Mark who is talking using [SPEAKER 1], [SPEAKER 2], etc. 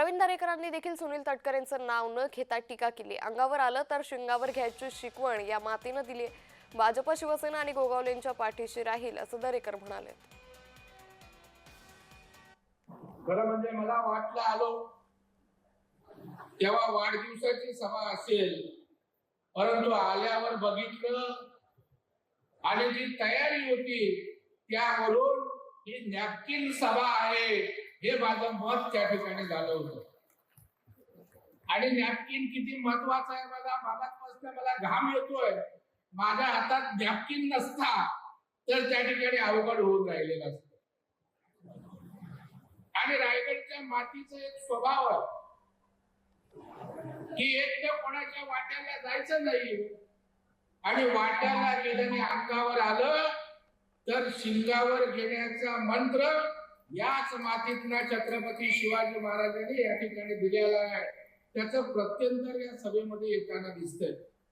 [SPEAKER 1] प्रवीण दरेकरांनी देखील सुनील तटकरेंचं नाव न घेता टीका केली. अंगावर आलं तर शिंगावर घ्यायची शिकवण या मातीनं दिली. भाजप शिवसेना आणि गोगावलेंच्या पाठीशी राहील असं दरेकर म्हणाले.
[SPEAKER 2] खरं म्हणजे मला वाटलं आलो. तेव्हा वाढदिवसाची सभा असेल. परंतु आल्यावर बघितलं. आणि जी तयारी होती त्यावरून ही नॅपकिन सभा आहे. हे माझं मत त्या ठिकाणी झालं होतं आणि नॅपकिन किती महत्वाचं आहे मला मागापासून मला घाम येतोय. माझ्या हातात नॅपकिन नसता तर त्या ठिकाणी अवघड होऊन राहिलेलं असतं. आणि रायगडच्या मातीचा एक स्वभाव आहे. की एक तर कोणाच्या वाट्याला जायचं नाही. आणि वाट्याला गेल्याने अंगावर आलं तर शिंगावर घेण्याचा मंत्र याच मातीतला छत्रपती शिवाजी महाराजांनी या ठिकाणी दिलेला आहे. त्याचं प्रत्यंतर या सभेमध्ये येताना दिसतंय.